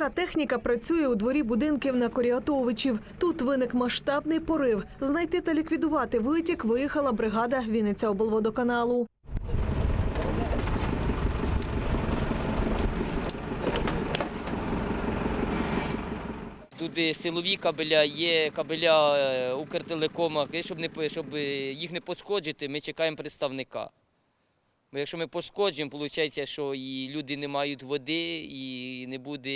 Важка техніка працює у дворі будинків на Коріатовичів. Тут виник масштабний порив. Знайти та ліквідувати витік виїхала бригада Вінниця облводоканалу. Тут силові кабеля, є кабеля е, Укртелекома, щоб, не, щоб їх не пошкоджити, ми чекаємо представника. Бо якщо ми пошкоджуємо, виходить, що і люди не мають води, і не буде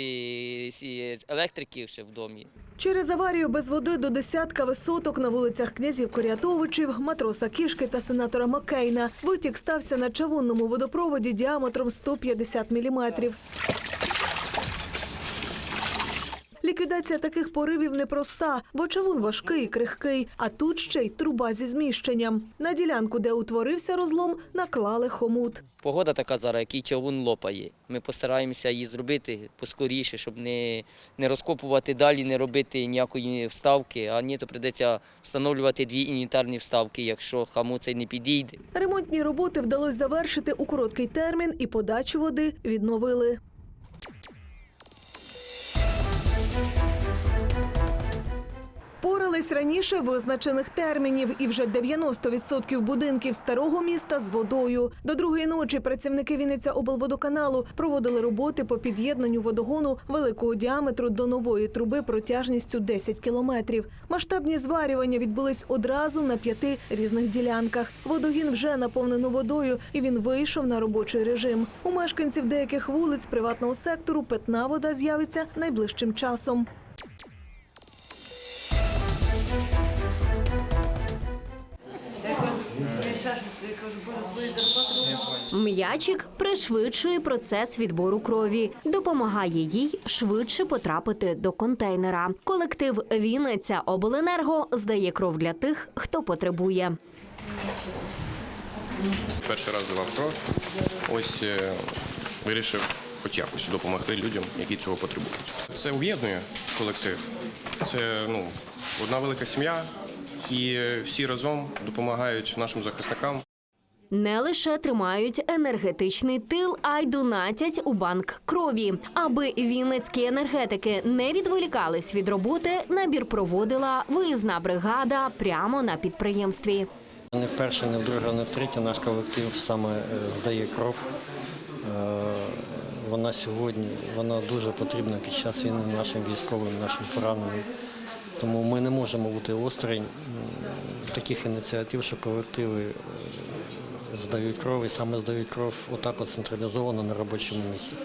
сі- електрики ще в домі. Через аварію без води до десятка висоток на вулицях князів Корятовичів, матроса Кішки та сенатора Маккейна. Витік стався на чавунному водопроводі діаметром 150 міліметрів. Ліквідація таких поривів непроста, бо чавун важкий і крихкий, а тут ще й труба зі зміщенням. На ділянку, де утворився розлом, наклали хомут. Погода така зараз, який човун лопає. Ми постараємося її зробити поскоріше, щоб не, не розкопувати далі, не робити ніякої вставки, а ні, то прийдеться встановлювати дві інвентарні вставки, якщо хаму цей не підійде. Ремонтні роботи вдалося завершити у короткий термін і подачу води відновили. Порались раніше визначених термінів, і вже 90% будинків старого міста з водою. До другої ночі працівники Вінниця облводоканалу проводили роботи по під'єднанню водогону великого діаметру до нової труби протяжністю 10 кілометрів. Масштабні зварювання відбулись одразу на п'яти різних ділянках. Водогін вже наповнено водою, і він вийшов на робочий режим. У мешканців деяких вулиць приватного сектору питна вода з'явиться найближчим часом. М'ячик пришвидшує процес відбору крові, допомагає їй швидше потрапити до контейнера. Колектив Вінниця Обленерго здає кров для тих, хто потребує. Перший раз давав кров. Ось е, вирішив хоч якось допомогти людям, які цього потребують. Це об'єднує колектив. Це ну, одна велика сім'я, і е, всі разом допомагають нашим захисникам. Не лише тримають енергетичний тил, а й донатять у банк крові. Аби вінницькі енергетики не відволікались від роботи, набір проводила виїзна бригада прямо на підприємстві. Не вперше, не вдруге, не втретє наш колектив саме е, здає кров. Е, Вона сьогодні вона дуже потрібна під час війни нашим військовим, нашим пораненим. Тому ми не можемо бути осторонь таких ініціатив, що колективи е, здають кров і саме здають кров отак от централізовано на робочому місці.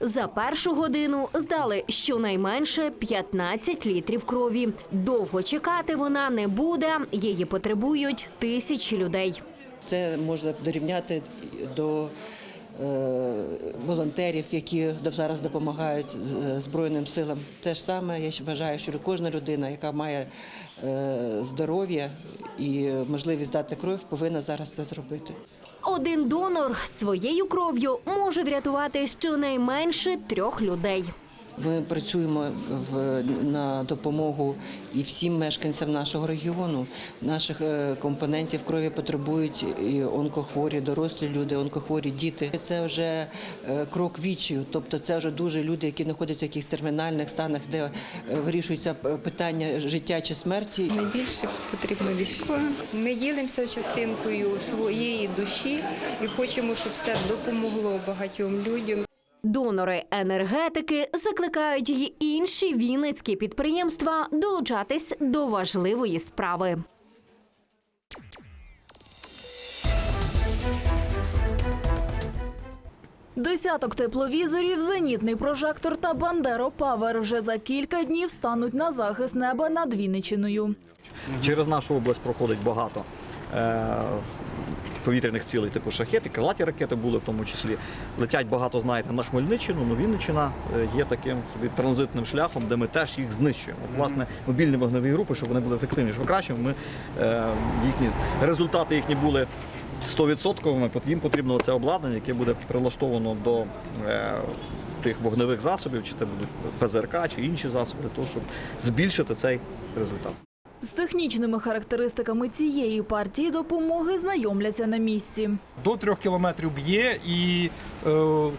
За першу годину здали щонайменше 15 літрів крові. Довго чекати вона не буде. Її потребують тисячі людей. Це можна дорівняти до волонтерів, які зараз допомагають е, Збройним силам. Те ж саме, я вважаю, що кожна людина, яка має е, здоров'я і можливість дати кров, повинна зараз це зробити. Один донор своєю кров'ю може врятувати щонайменше трьох людей. Ми працюємо в, на допомогу і всім мешканцям нашого регіону. Наших е, компонентів крові потребують і онкохворі, дорослі люди, онкохворі діти. Це вже е, крок вічію, тобто це вже дуже люди, які знаходяться в якихось термінальних станах, де е, вирішується питання життя чи смерті. Найбільше потрібно військовим. Ми ділимося частинкою своєї душі і хочемо, щоб це допомогло багатьом людям. Донори енергетики закликають й інші вінницькі підприємства долучатись до важливої справи. Десяток тепловізорів, зенітний прожектор та Бандеро Павер вже за кілька днів стануть на захист неба над Вінничиною. Через нашу область проходить багато е, повітряних цілей, типу шахети, крилаті ракети були в тому числі. Летять багато, знаєте, на Хмельниччину. Ну, Вінниччина е, є таким собі транзитним шляхом, де ми теж їх знищуємо. От, власне, мобільні вогневі групи, щоб вони були ефективніші, покращимо, ми е, їхні результати їхні були. 100% їм потрібно це обладнання, яке буде прилаштовано до е, тих вогневих засобів, чи це будуть ПЗРК, чи інші засоби, для того, щоб збільшити цей результат. З технічними характеристиками цієї партії допомоги знайомляться на місці. До трьох кілометрів б'є, і е,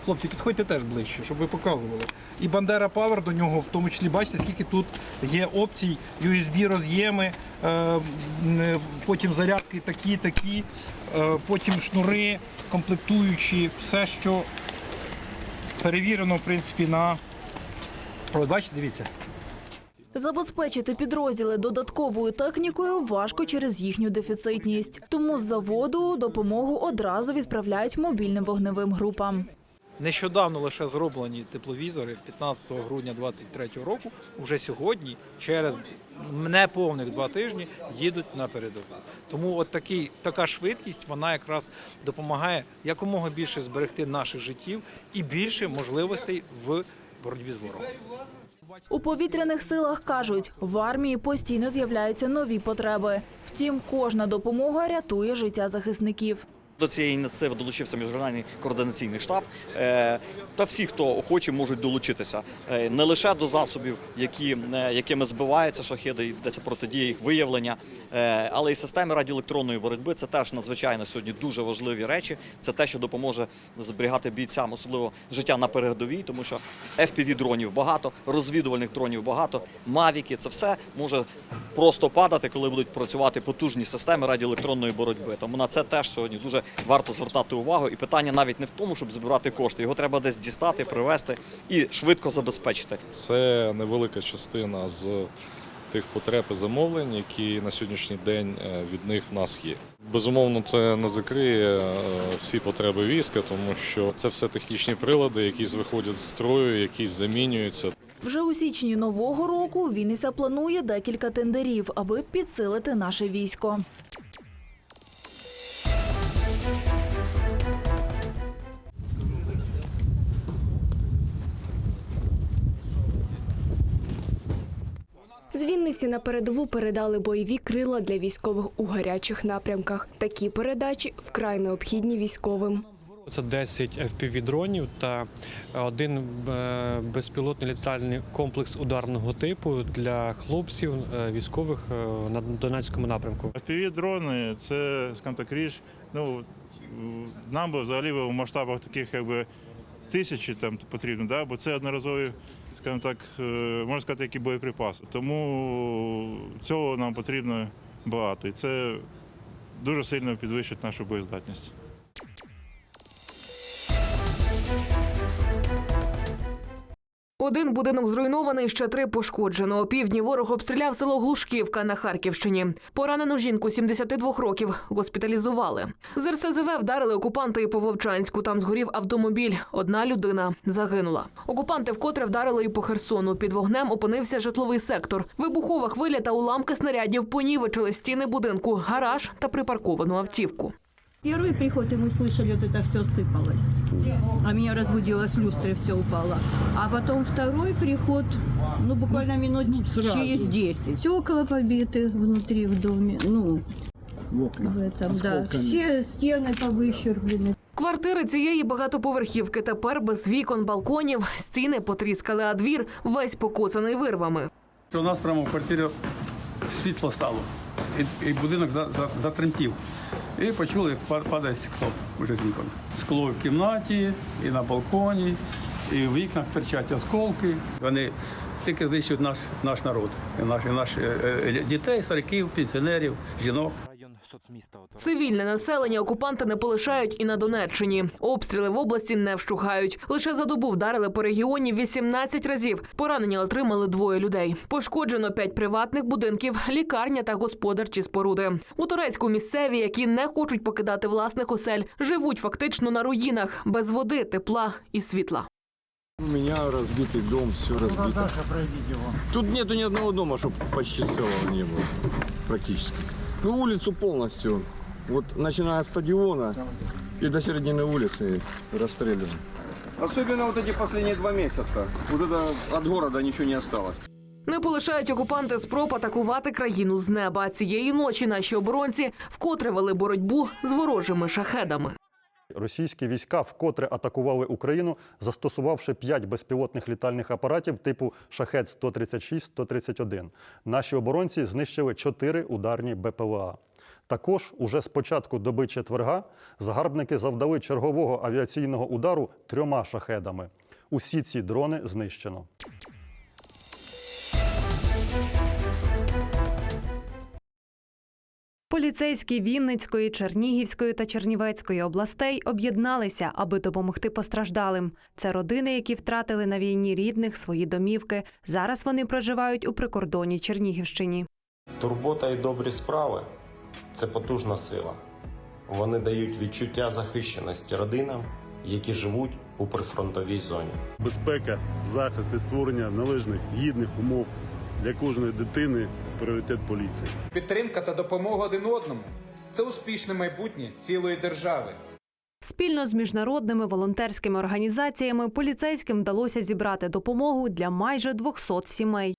хлопці, підходьте теж ближче, щоб ви показували. І Бандера Power до нього, в тому числі, бачите, скільки тут є опцій, USB роз'єми, е, е, потім зарядки такі, такі, е, потім шнури, комплектуючі, все, що перевірено, в принципі, на. От бачите, дивіться. Забезпечити підрозділи додатковою технікою важко через їхню дефіцитність. Тому з заводу допомогу одразу відправляють мобільним вогневим групам. Нещодавно лише зроблені тепловізори 15 грудня 2023 року. Уже сьогодні, через неповних два тижні, їдуть на передову. Тому от такий, така швидкість вона якраз допомагає якомога більше зберегти наших життів і більше можливостей в боротьбі з ворогом. У повітряних силах кажуть, в армії постійно з'являються нові потреби. Втім, кожна допомога рятує життя захисників. До цієї ініціативи долучився міжнародний координаційний штаб. е, Та всі, хто охочі, можуть долучитися Е, не лише до засобів, які, е, якими збиваються шахеди, і йдеться протидія їх виявлення, але й системи радіоелектронної боротьби. Це теж надзвичайно сьогодні дуже важливі речі. Це те, що допоможе зберігати бійцям, особливо життя на передовій, тому що fpv дронів багато, розвідувальних дронів багато, мавіки це все може просто падати, коли будуть працювати потужні системи радіоелектронної боротьби. Тому на це теж сьогодні дуже варто звертати увагу. І питання навіть не в тому, щоб збирати кошти. Його треба десь дістати, привезти і швидко забезпечити. Це невелика частина з тих потреб і замовлень, які на сьогоднішній день е, від них в нас є. Безумовно, це не закриє е, всі потреби війська, тому що це все технічні прилади, якісь виходять з строю, якісь замінюються. Вже у січні нового року Вінниця планує декілька тендерів, аби підсилити наше військо. З Вінниці на передову передали бойові крила для військових у гарячих напрямках. Такі передачі вкрай необхідні військовим. Це 10 FPV-дронів та один е, безпілотний літальний комплекс ударного типу для хлопців е, військових е, на Донецькому напрямку. FPV-дрони це, скажімо так, річ. Ну, нам би взагалі в масштабах таких якби тисячі там потрібно, да? бо це одноразові, скажімо так, можна сказати, які боєприпаси. Тому цього нам потрібно багато. І це дуже сильно підвищить нашу боєздатність. Один будинок зруйнований, ще три пошкоджено. Опівдні ворог обстріляв село Глушківка на Харківщині. Поранену жінку 72 років госпіталізували. З РСЗВ вдарили окупанти і по Вовчанську. Там згорів автомобіль. Одна людина загинула. Окупанти вкотре вдарили і по Херсону. Під вогнем опинився житловий сектор. Вибухова хвиля та уламки снарядів понівечили стіни будинку, гараж та припарковану автівку. Первый приход, и мы слышали, вот это все сыпалось. А меня разбудило, с люстры все упало. А потом второй приход, ну, буквально минут через 10. Стекла побиты внутри в доме, ну, в этом, да. Все стены повыщерблены. Квартири цієї багатоповерхівки тепер без вікон, балконів, стіни потріскали, а двір весь покоцаний вирвами. У нас прямо в квартирі світло стало, і, будинок затремтів. І почули, як падає скло вже з вікон. Скло в кімнаті, і на балконі, і в вікнах торчать осколки. Вони тільки знищують наш, наш народ, і наш, і наш, е, дітей, стариків, пенсіонерів, жінок. Цивільне населення окупанти не полишають і на Донеччині. Обстріли в області не вщухають. Лише за добу вдарили по регіоні 18 разів. Поранення отримали двоє людей. Пошкоджено п'ять приватних будинків, лікарня та господарчі споруди. У Турецьку місцеві, які не хочуть покидати власних осель, живуть фактично на руїнах без води, тепла і світла. У меня разбитый дом, все разбито. Тут нету ни одного дома, чтобы почти целого не было. Практически. Ну, улицу полностью. Вот начиная от стадиона и до середины улицы расстреляно. Особенно вот эти последние два месяца. Вот это от города ничего не осталось. Не полишають окупанти спроб атакувати країну з неба. Цієї ночі наші оборонці вкотре вели боротьбу з ворожими шахедами. Російські війська вкотре атакували Україну, застосувавши п'ять безпілотних літальних апаратів типу Шахет 136 131 Наші оборонці знищили чотири ударні БПЛА. Також уже з початку доби четверга загарбники завдали чергового авіаційного удару трьома шахедами. Усі ці дрони знищено. Поліцейські Вінницької, Чернігівської та Чернівецької областей об'єдналися, аби допомогти постраждалим. Це родини, які втратили на війні рідних свої домівки. Зараз вони проживають у прикордонній Чернігівщині. Турбота і добрі справи це потужна сила. Вони дають відчуття захищеності родинам, які живуть у прифронтовій зоні. Безпека, захист і створення належних гідних умов для кожної дитини пріоритет поліції. Підтримка та допомога один одному це успішне майбутнє цілої держави. Спільно з міжнародними волонтерськими організаціями поліцейським вдалося зібрати допомогу для майже 200 сімей.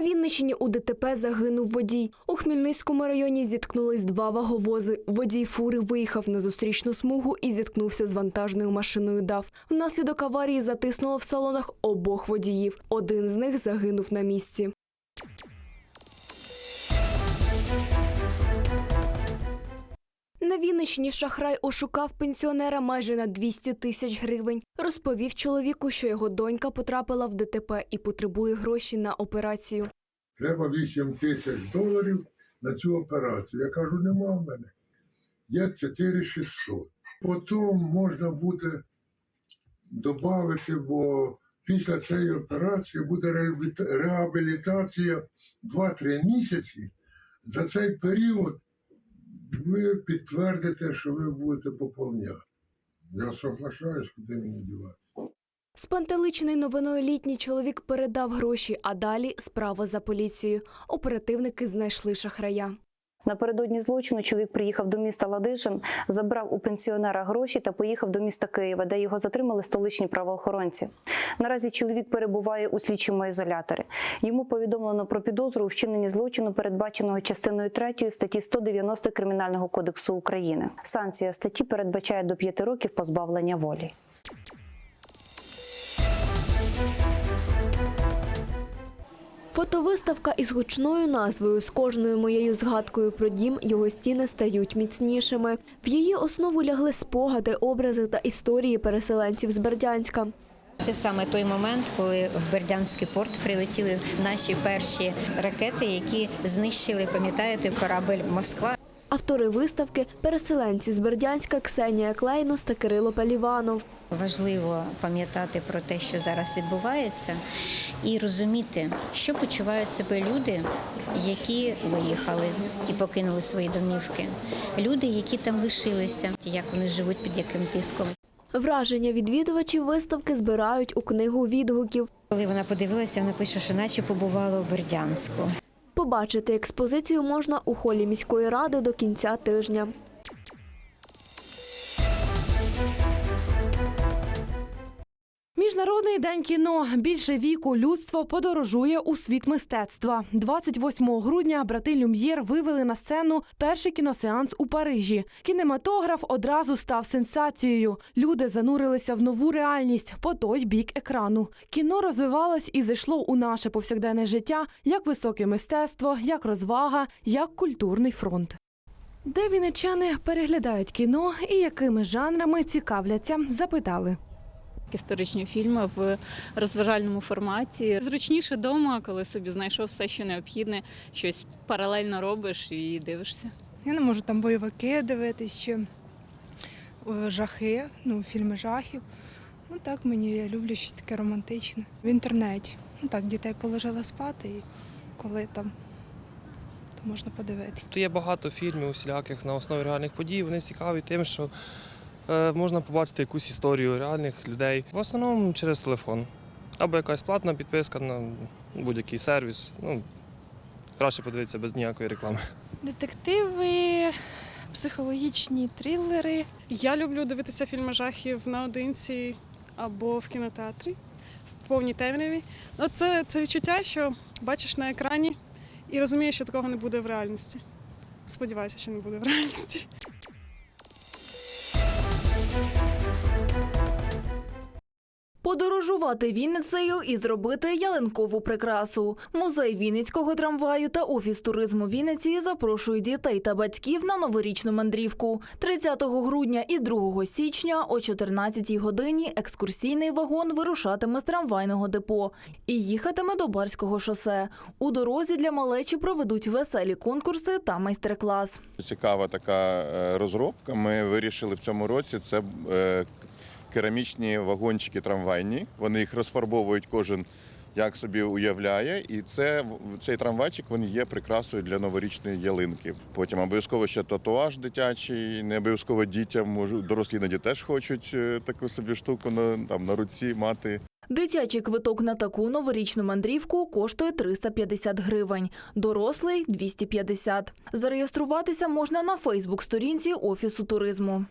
На Вінниччині у ДТП загинув водій. У Хмельницькому районі зіткнулись два ваговози. Водій фури виїхав на зустрічну смугу і зіткнувся з вантажною машиною ДАВ. Внаслідок аварії затиснуло в салонах обох водіїв. Один з них загинув на місці. На Вінниччині шахрай ошукав пенсіонера майже на 200 тисяч гривень. Розповів чоловіку, що його донька потрапила в ДТП і потребує гроші на операцію. Треба 8 тисяч доларів на цю операцію. Я кажу, нема в мене. Є 4600. Потім можна буде додати, бо після цієї операції буде реабілітація 2-3 місяці. За цей період ви підтвердите, що ви будете поповняти. Я соглашаюсь, куди мені дівати. Спантеличений новиною літній чоловік передав гроші, а далі справа за поліцією. Оперативники знайшли шахрая. Напередодні злочину чоловік приїхав до міста Ладижин, забрав у пенсіонера гроші та поїхав до міста Києва, де його затримали столичні правоохоронці. Наразі чоловік перебуває у слідчому ізоляторі. Йому повідомлено про підозру у вчиненні злочину, передбаченого частиною 3 статті 190 Кримінального кодексу України. Санкція статті передбачає до 5 років позбавлення волі. Фотовиставка із гучною назвою з кожною моєю згадкою про дім його стіни стають міцнішими. В її основу лягли спогади, образи та історії переселенців з Бердянська. Це саме той момент, коли в Бердянський порт прилетіли наші перші ракети, які знищили, пам'ятаєте, корабель Москва. Автори виставки переселенці з Бердянська Ксенія Клейнос та Кирило Пеліванов. Важливо пам'ятати про те, що зараз відбувається, і розуміти, що почувають себе люди, які виїхали і покинули свої домівки. Люди, які там лишилися, як вони живуть під яким тиском. Враження відвідувачів виставки збирають у книгу відгуків. Коли вона подивилася, вона пише, що наче побувала у Бердянську. Побачити експозицію можна у холі міської ради до кінця тижня. Міжнародний день кіно більше віку людство подорожує у світ мистецтва. 28 грудня брати Люм'єр вивели на сцену перший кіносеанс у Парижі. Кінематограф одразу став сенсацією. Люди занурилися в нову реальність по той бік екрану. Кіно розвивалось і зайшло у наше повсякденне життя як високе мистецтво, як розвага, як культурний фронт. Де вінничани переглядають кіно і якими жанрами цікавляться, запитали. Історичні фільми в розважальному форматі. Зручніше вдома, коли собі знайшов все, що необхідне, щось паралельно робиш і дивишся. Я не можу там бойовики дивитись чи е, жахи, ну, фільми жахів. Ну так мені я люблю щось таке романтичне. В інтернеті. Ну так, дітей положила спати і коли там, то можна подивитись. Тут є багато фільмів усіляких на основі реальних подій. Вони цікаві тим, що можна побачити якусь історію реальних людей. В основному через телефон. Або якась платна підписка на будь-який сервіс. Ну, краще подивитися без ніякої реклами. Детективи, психологічні трилери. Я люблю дивитися фільми жахів наодинці або в кінотеатрі в повній темряві. Ну, це, це відчуття, що бачиш на екрані І розумію, що такого не буде в реальності. Сподіваюся, що не буде в реальності. Дякую. Подорожувати Вінницею і зробити ялинкову прикрасу. Музей Вінницького трамваю та офіс туризму Вінниці запрошують дітей та батьків на новорічну мандрівку. 30 грудня і 2 січня о 14 годині екскурсійний вагон вирушатиме з трамвайного депо і їхатиме до Барського шосе. У дорозі для малечі проведуть веселі конкурси та майстер-клас. Цікава така е, розробка. Ми вирішили в цьому році це е, керамічні вагончики трамвайні. Вони їх розфарбовують кожен як собі уявляє. І це цей трамвайчик він є прикрасою для новорічної ялинки. Потім обов'язково ще татуаж дитячий, не обов'язково дітям, дорослі іноді теж хочуть е, таку собі штуку на, там, на руці мати. Дитячий квиток на таку новорічну мандрівку коштує 350 гривень, дорослий – 250. Зареєструватися можна на Фейсбук-сторінці Офісу туризму.